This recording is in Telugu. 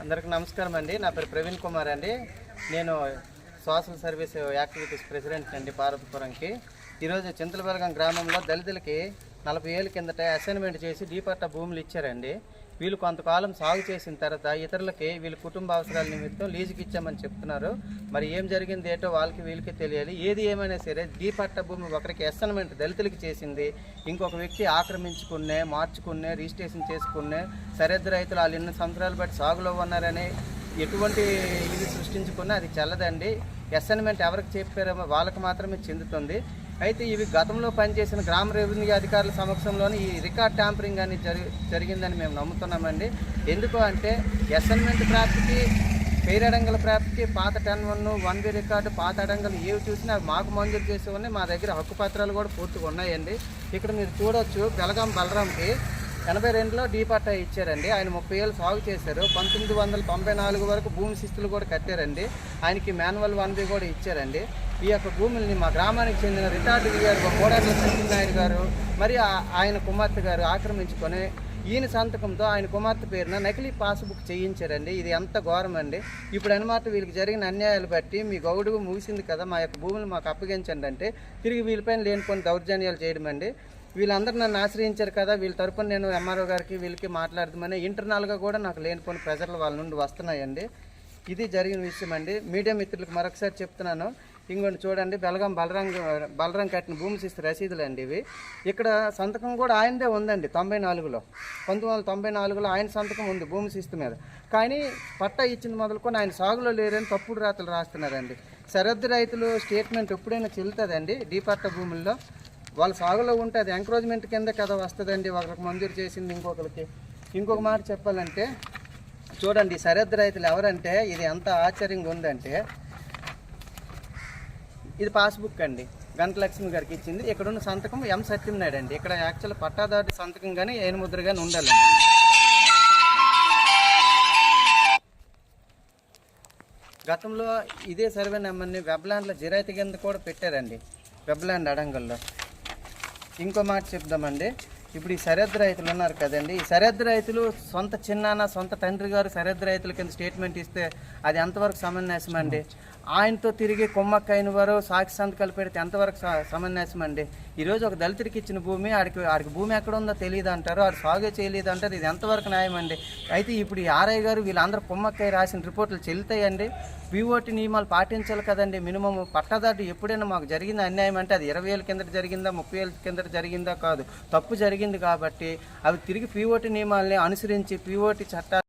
అందరికి నమస్కారం అండి. నా పేరు ప్రవీణ్ కుమార్ అండి. నేను సోషల్ సర్వీస్ యాక్టివిటీస్ ప్రెసిడెంట్ అండి పార్వతీపురంకి. ఈరోజు చింతలబెలగం గ్రామంలో దళితులకి నలభై ఏళ్ళ కిందట అసైన్మెంట్ చేసి డీపట్ట భూములు ఇచ్చారండి. వీళ్ళు కొంతకాలం సాగు చేసిన తర్వాత ఇతరులకి వీళ్ళ కుటుంబ అవసరాల నిమిత్తం లీజుకి ఇచ్చామని చెప్తున్నారు. మరి ఏం జరిగింది ఏంటో వాళ్ళకి వీళ్ళకి తెలియాలి. ఏది ఏమైనా సరే డీపట్ట భూమి ఒకరికి అసైన్మెంట్ దళితులకి చేసింది. ఇంకొక వ్యక్తి ఆక్రమించుకునే మార్చుకునే రిజిస్ట్రేషన్ చేసుకునే సరిహద్దు రైతులు వాళ్ళు ఎన్ని సంవత్సరాలు బట్టి సాగులో ఉన్నారని ఎటువంటి ఇది సృష్టించుకున్నా అది చెల్లదండి. అసైన్మెంట్ ఎవరికి చెప్పారో వాళ్ళకి మాత్రమే చెందుతుంది. అయితే ఇవి గతంలో పనిచేసిన గ్రామ రెవెన్యూ అధికారుల సమక్షంలోనే ఈ రికార్డ్ ట్యాంపరింగ్ అని జరి జరిగిందని మేము నమ్ముతున్నామండి. ఎందుకు అంటే అసైన్మెంట్ ప్రాప్తికి పేరడంగల ప్రాప్తికి పాత ten one one B record పాత అడంగలు ఏవి చూసినా మాకు మంజూరు చేసి ఉన్నాయి మా దగ్గర హక్కు పత్రాలు కూడా పూర్తిగా ఉన్నాయండి. ఇక్కడ మీరు చూడొచ్చు బెలగాం బలరాంకి ఎనభై రెండులో డీ పట్టా ఇచ్చారండి. ఆయన ముప్పై ఏళ్ళు సాగు చేశారు. పంతొమ్మిది వందల తొంభై నాలుగు వరకు భూమి శిస్తులు కూడా కట్టారండి. ఆయనకి మాన్యువల్ వన్ బి కూడా ఇచ్చారండి. ఈ యొక్క భూముల్ని మా గ్రామానికి చెందిన రిటార్డ్ గారు కోడాట్ల సత్యనారాయణ గారు మరి ఆయన కుమార్తె గారు ఆక్రమించుకొని ఈయన సంతకంతో ఆయన కుమార్తె పేరున నకిలీ పాస్బుక్ చేయించారండి. ఇది ఎంత ఘోరం అండి ఇప్పుడు అనమాట వీళ్ళకి జరిగిన అన్యాయాలు బట్టి మీ గౌడు ముగిసింది కదా మా యొక్క భూములు మాకు అప్పగించండి అంటే తిరిగి వీళ్ళపైన లేనిపోయిన దౌర్జన్యాలు చేయడం అండి వీళ్ళందరూ నన్ను ఆశ్రయించారు కదా వీళ్ళ తరపున నేను ఎంఆర్ఓ గారికి వీళ్ళకి మాట్లాడదామని ఇంటర్నల్గా కూడా నాకు లేని కొన్ని ప్రెజర్లు వాళ్ళ నుండి వస్తున్నాయండి. ఇది జరిగిన విషయం అండి. మీడియా మిత్రులకు మరొకసారి చెప్తున్నాను. ఇంకోటి చూడండి బెలగాం బలరంగ బలరాం కట్టిన భూమి శిస్తు రసీదులు అండి ఇవి. ఇక్కడ సంతకం కూడా ఆయనదే ఉందండి తొంభై నాలుగులో. పంతొమ్మిది వందల తొంభై నాలుగులో ఆయన సంతకం ఉంది భూమి శిస్తు మీద. కానీ పట్టా ఇచ్చింది మొదలుకొని ఆయన సాగులో లేరని తప్పుడు రాతలు రాస్తున్నారండి. సరిహద్దు రైతులు స్టేట్మెంట్ ఎప్పుడైనా చెల్లుతుందండి డీపట్ట భూముల్లో? వాళ్ళ సాగులో ఉంటే అది ఎంకరేజ్మెంట్ కింద కదా వస్తుందండి. ఒకరికి మంజూరు చేసింది ఇంకొకరికి. ఇంకొక మాట చెప్పాలంటే చూడండి సరిహద్దు రైతులు ఎవరంటే ఇది ఎంత ఆశ్చర్యంగా ఉందంటే ఇది పాస్బుక్ అండి. గంటలక్ష్మి గారికి ఇచ్చింది. ఇక్కడ ఉన్న సంతకం ఎం సత్యనాయుడు అండి ఇక్కడ యాక్చువల్ పట్టాదారు సంతకం కానీ ఏను ముద్ర కానీ ఉండాలండి. గతంలో ఇదే సర్వే నెంబర్ని వెబ్లాండ్లో జిరాయితీ కింద కూడా పెట్టారండి. వెబ్లాండ్ అడంగల్లో. ఇంకో మాట చెప్దామండి. ఇప్పుడు ఈ సరిహద్దు రైతులు ఉన్నారు కదండి. ఈ సరిహద్దు రైతులు సొంత చిన్నాన్న సొంత తండ్రి గారు సరిహద్దు రైతుల కింద స్టేట్మెంట్ ఇస్తే అది ఎంతవరకు సమన్యాసం అండి ఆయనతో తిరిగి కొమ్మక్కైన వారు సాక్షి సంతకాలు పెడితే ఎంతవరకు సమన్యాసం అండి ఈరోజు ఒక దళితుడికి ఇచ్చిన భూమి ఆడికి ఆడికి భూమి ఎక్కడ ఉందో తెలియదు అంటారు ఆడు సాగే చేయలేదు అంటారు ఇది ఎంతవరకు న్యాయం అండి అయితే ఇప్పుడు ఈ ఆర్ఐ గారు వీళ్ళందరూ కొమ్మక్కయ్య రాసిన రిపోర్ట్లు చెల్లుతాయండి. పీఓటీ నియమాలు పాటించాలి కదండి. మినిమం పట్టదాటు ఎప్పుడైనా మాకు జరిగింది అన్యాయం అంటే అది ఇరవై ఏళ్ళ కిందట జరిగిందా ముప్పై ఏళ్ళ కిందట జరిగిందా కాదు. తప్పు జరిగింది కాబట్టి అవి తిరిగి పీఓటీ నియమాల్ని అనుసరించి పీఓటీ చట్టాలు